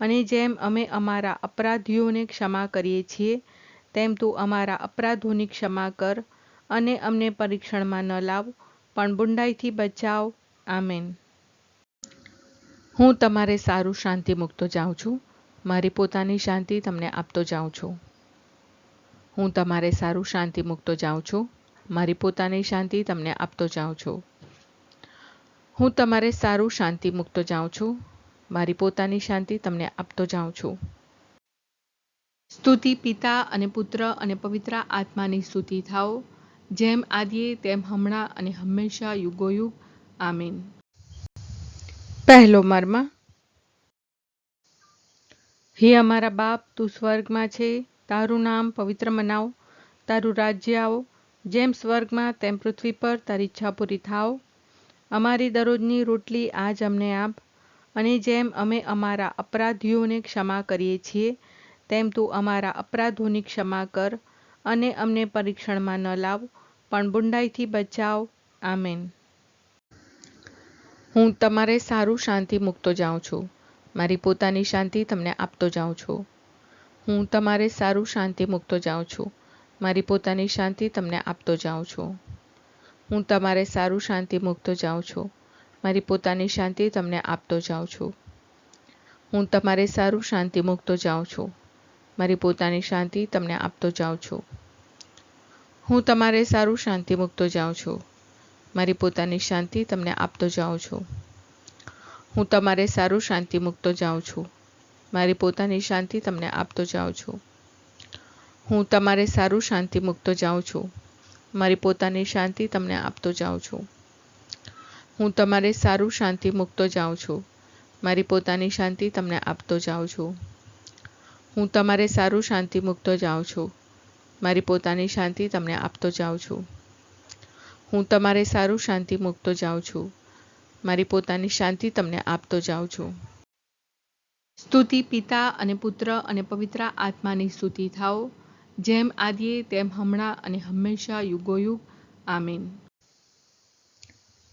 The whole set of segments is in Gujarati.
અને જેમ અમે અમારા અપરાધીઓને ક્ષમા કરીએ છીએ, તેમ તું અમારા અપરાધોની ક્ષમા કર અને અમને પરીક્ષણમાં ન લાવ, પણ બુંડાઈથી બચાવ. આમેન. હું તમારે સારું શાંતિ મૂકતો જાઉં છું. મારી પોતાની શાંતિ તમને આપતો જાઉં છું. હું તમારે સારું શાંતિ મૂકતો જાઉં છું. મારી પોતાની શાંતિ તમને આપતો જાઉં છું. હું તમારે સારું શાંતિ મૂકતો જાઉં છું. મારી પોતાની શાંતિ તમને આપતો જાઉં છું. સ્તુતિ પિતા અને પુત્ર અને પવિત્ર આત્માની સ્તુતિ થાઓ. જેમ આદિએ, તેમ હમણાં અને હંમેશા યુગોયુગ. આમીન. પહેલો મર્મ. હે અમારા બાપ, તું સ્વર્ગમાં છે. તારું નામ પવિત્ર મનાવ. તારું રાજ્ય આવો. જેમ સ્વર્ગમાં, તેમ પૃથ્વી પર તારી ઈચ્છા પૂરી થાવ અમારી દરરોજની રોટલી આજ અમને આપ. અને જેમ અમે અમારા અપરાધીઓને ક્ષમા કરીએ છીએ, તેમ તું અમારા અપરાધોની ક્ષમા કર અને અમને પરીક્ષણમાં ન લાવ, પણ બુંડાઈથી બચાવ. આમેન. હું તમારે સારું શાંતિ મૂકતો જાઉં છું. મારી પોતાની શાંતિ તમને આપતો જાઉં છું. હું તમારે સારું શાંતિ મૂકતો જાઉં છું. મારી પોતાની શાંતિ તમને આપતો જાઉં છું. હું તમારે સારું શાંતિ મૂકતો જાઉં છું. મારી પોતાની શાંતિ તમને આપતો જાઉં છું. હું તમારે સારું શાંતિ મૂકતો જાઉં છું. મારી પોતાની શાંતિ તમને આપતો જાઉં છું. હું તમારે સારું શાંતિ મૂકતો જાઉં છું. મારી પોતાની શાંતિ તમને આપતો જાઉં છું. હું તમારે સારું શાંતિ મૂકતો જાઉં છું. મારી પોતાની શાંતિ તમને આપતો જાઉં છું. હું તમારે સારું શાંતિ મૂકતો જાઉં છું. મારી પોતાની શાંતિ તમને આપતો જાઉં છું. હું તમારે સારું શાંતિ મૂકતો જાઉં છું. મારી પોતાની શાંતિ તમને આપતો જાઉં છું. હું તમારે સારું શાંતિ મૂકતો જાઉં છું. મારી પોતાની શાંતિ તમને આપતો જાઉં છું. હું તમારે સારું શાંતિ મૂકતો જાઉં છું. મારી પોતાની શાંતિ તમને આપતો જાઉં છું. સ્તુતિ પિતા અને પુત્ર અને પવિત્ર આત્માની સ્તુતિ થાઓ. જેમ આદિએ, તેમ હમણાં અને હંમેશા યુગોયુગ. આમીન.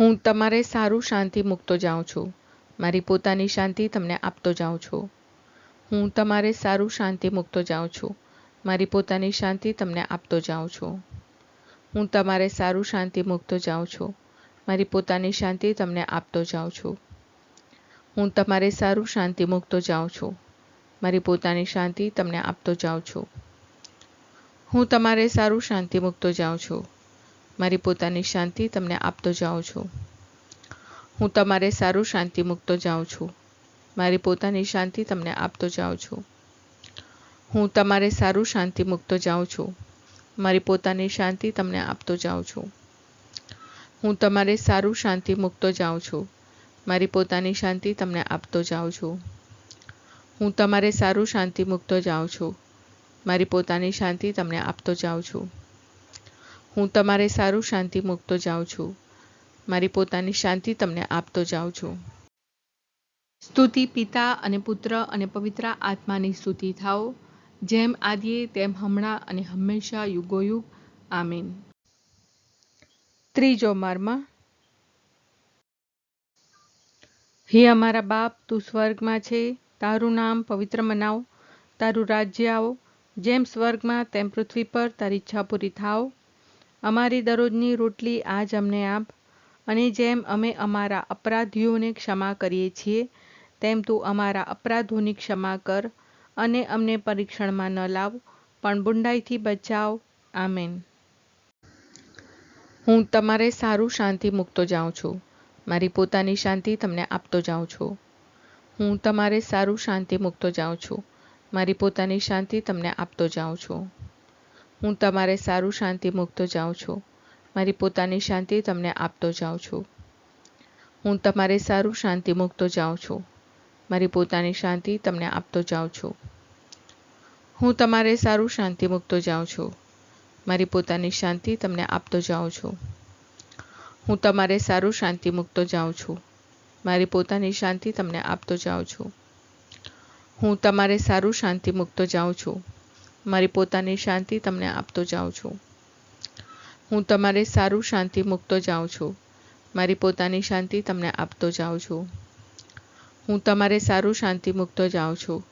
હું તમારે સારું શાંતિ મૂકતો જાઉં છું. મારી પોતાની શાંતિ તમને આપતો જાઉં છું. હું તમારે સારું શાંતિ મૂકતો જાઉં છું. મારી પોતાની શાંતિ તમને આપતો જાઉં છું. હું તમારે સારું શાંતિ મૂકતો જાઉં છું. મારી પોતાની શાંતિ તમને આપતો જાઉં છું. હું તમારે સારું શાંતિ મૂકતો જાઉં છું. મારી પોતાની શાંતિ તમને આપતો જાઉં છું. હું તમારે સારું શાંતિ મૂકતો જાઉં છું. મારી પોતાની શાંતિ તમને આપતો જાઉં છું. હું તમારે સારું શાંતિ મૂકતો જાઉં છું. મારી પોતાની શાંતિ તમને આપતો જાઉં છું. હું તમારે સારું શાંતિ મૂકતો જાઉં છું. મારી પોતાની શાંતિ તમને આપતો જાઉં છું. હું તમારે સારું શાંતિ મૂકતો જાઉં છું. મારી પોતાની શાંતિ તમને આપતો જાઉં છું. હું તમારે સારું શાંતિ મૂકતો જાઉં છું. મારી પોતાની શાંતિ તમને આપતો જાઉં છું. હું તમારે સારું શાંતિ મૂકતો જાઉં છું. મારી પોતાની શાંતિ તમને આપતો જાઉં છું. સ્તુતિ પિતા અને પુત્ર અને પવિત્ર આત્માની સ્તુતિ થાઓ. જેમ આદિએ, તેમ હમણાં અને હંમેશા યુગોયુગ. આમીન. ત્રીજો મર્મ. હે અમારા બાપ, તું સ્વર્ગમાં છે. તારું નામ પવિત્ર મનાવ. તારું રાજ્ય આવો. જેમ સ્વર્ગમાં, તેમ પૃથ્વી પર તારી ઈચ્છા પૂરી થાવ અમારી દરરોજની રોટલી આજ અમને આપ અને જેમ અમે અમારા અપરાધીઓને ક્ષમા કરીએ છીએ, તેમ તું અમારા અપરાધોની ક્ષમા કર અને અમને પરીક્ષણમાં ન લાવ, પણ બુંડાઈથી બચાવ. આમેન. હું તમારે સારું શાંતિ મૂકતો જાઉં છું. મારી પોતાની શાંતિ તમને આપતો જાઉં છું. હું તમારે સારું શાંતિ મૂકતો જાઉં છું. મારી પોતાની શાંતિ તમને આપતો જાઉં છું. હું તમારે સારું શાંતિ મૂકતો જાઉં છું. મારી પોતાની શાંતિ તમને આપતો જાઉં છું. હું તમારે સારું શાંતિ મૂકતો જાઉં છું. મારી પોતાની શાંતિ તમને આપતો જાઉં છું. હું તમારે સારું શાંતિ મૂકતો જાઉં છું. મારી પોતાની શાંતિ તમને આપતો જાઉં છું. હું તમારે સારું શાંતિ મૂકતો જાઉં છું. મારી પોતાની શાંતિ તમને આપતો જાઉં છું. હું તમારે સારું શાંતિ મૂકતો જાઉં છું. મારી પોતાની શાંતિ તમને આપતો જાઉં છું. હું તમારે સારું શાંતિ મૂકતો જાઉં છું. મારી પોતાની શાંતિ તમને આપતો જાઉં છું. હું તમારે સારું શાંતિ મૂકતો જાઉં છું.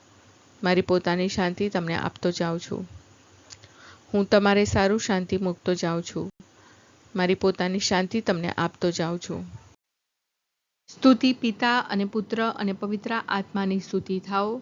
મારી પોતાની શાંતિ તમને આપતો જાઉં છું. હું તમારે સારું શાંતિ મૂકતો જાઉં છું. મારી પોતાની શાંતિ તમને આપતો જાઉં છું. સ્તુતિ પિતા અને પુત્ર અને પવિત્ર આત્માની સ્તુતિ થાઓ.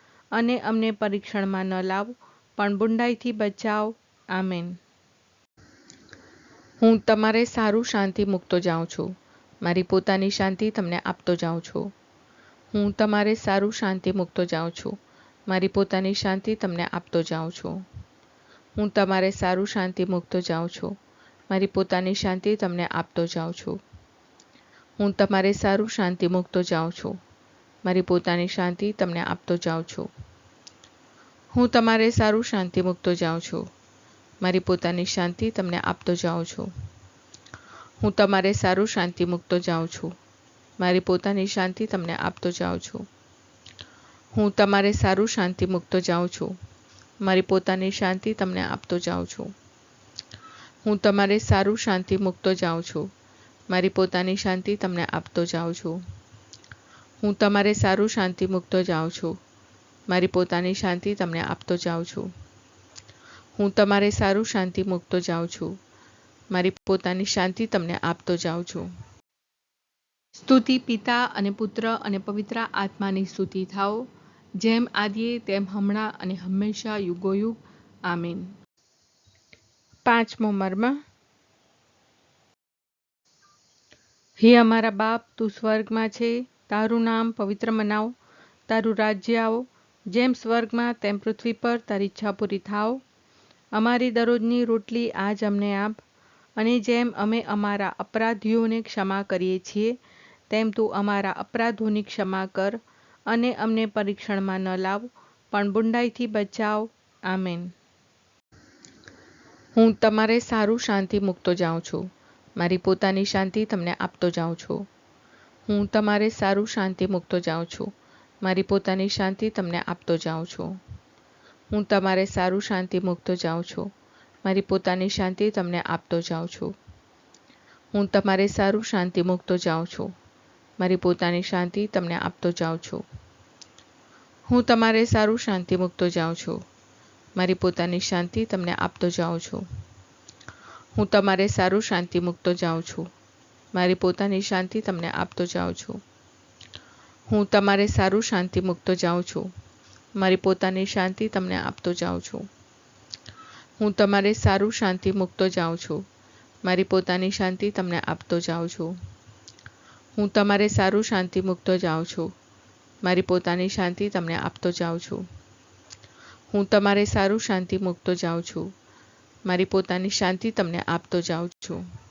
અને અમને પરીક્ષણમાં ન લાવ, પણ બુંડાઈથી બચાવ. આમેન. હું તમારે સારું શાંતિ મૂકતો જાઉં છું. મારી પોતાની શાંતિ તમને આપતો જાઉં છું. હું તમારે સારું શાંતિ મૂકતો જાઉં છું. મારી પોતાની શાંતિ તમને આપતો જાઉં છું. હું તમારે સારું શાંતિ મૂકતો જાઉં છું. મારી પોતાની શાંતિ તમને આપતો જાઉં છું. હું તમારે સારું શાંતિ મૂકતો જાઉં છું. મારી પોતાની શાંતિ તમને આપતો જાઉં છું. હું તમારે સારું શાંતિ મૂકતો જાઉં છું. મારી પોતાની શાંતિ તમને આપતો જાઉં છું. હું તમારે સારું શાંતિ મૂકતો જાઉં છું. મારી પોતાની શાંતિ તમને આપતો જાઉં છું. હું તમારે સારું શાંતિ મૂકતો જાઉં છું. મારી પોતાની શાંતિ તમને આપતો જાઉં છું. હું તમારે સારું શાંતિ મૂકતો જાઉં છું. મારી પોતાની શાંતિ તમને આપતો જાઉં છું. હું તમારે સારું શાંતિ મૂકતો જાઉં છું. મારી પોતાની શાંતિ તમને આપતો જાઉં છું. હું તમારે સારું શાંતિ મૂકતો જાઉં છું. મારી પોતાની શાંતિ તમને આપતો જાઉં છું. સ્તુતિ પિતા અને પુત્ર અને પવિત્ર આત્માની સ્તુતિ થાઓ. જેમ આદિએ, તેમ હમણાં અને હંમેશા યુગોયુગ. આમીન. પાંચમો મર્મ. હે અમારા બાપ, તું સ્વર્ગમાં છે. તારું નામ પવિત્ર મનાવ, તારું રાજ્ય આવો, જેમ સ્વર્ગમાં તેમ પૃથ્વી પર તારી ઈચ્છા પૂરી થાવ અમારી દરરોજની રોટલી આજ અમને આપ, અને જેમ અમે અમારા અપરાધીઓને ક્ષમા કરીએ છીએ, તેમ તું અમારા અપરાધોની ક્ષમા કર અને અમને પરીક્ષણમાં ન લાવ, પણ બુંડાઈથી બચાવ. આમેન. હું તમારે સારું શાંતિ મૂકતો જાઉં છું. મારી પોતાની શાંતિ તમને આપતો જાઉં છું. હું તમારે સારું શાંતિ મૂકતો જાઉં છું. મારી પોતાની શાંતિ તમને આપતો જાઉં છું. હું તમારે સારું શાંતિ મૂકતો જાઉં છું. મારી પોતાની શાંતિ તમને આપતો જાઉં છું. હું તમારે સારું શાંતિ મૂકતો જાઉં છું. મારી પોતાની શાંતિ તમને આપતો જાઉં છું. હું તમારે સારું શાંતિ મૂકતો જાઉં છું. મારી પોતાની શાંતિ તમને આપતો જાઉં છું. હું તમારે સારું શાંતિ મૂકતો જાઉં છું. મારી પોતાની શાંતિ તમને આપતો જાઉં છું. હું તમારે સારું શાંતિ મૂકતો જાઉં છું. મારી પોતાની શાંતિ તમને આપતો જાઉં છું. હું તમારે સારું શાંતિ મૂકતો જાઉં છું. મારી પોતાની શાંતિ તમને આપતો જાઉં છું. હું તમારે સારું શાંતિ મૂકતો જાઉં છું. મારી પોતાની શાંતિ તમને આપતો જાઉં છું. હું તમારે સારું શાંતિ મૂકતો જાઉં છું. મારી પોતાની શાંતિ તમને આપતો જાઉં છું.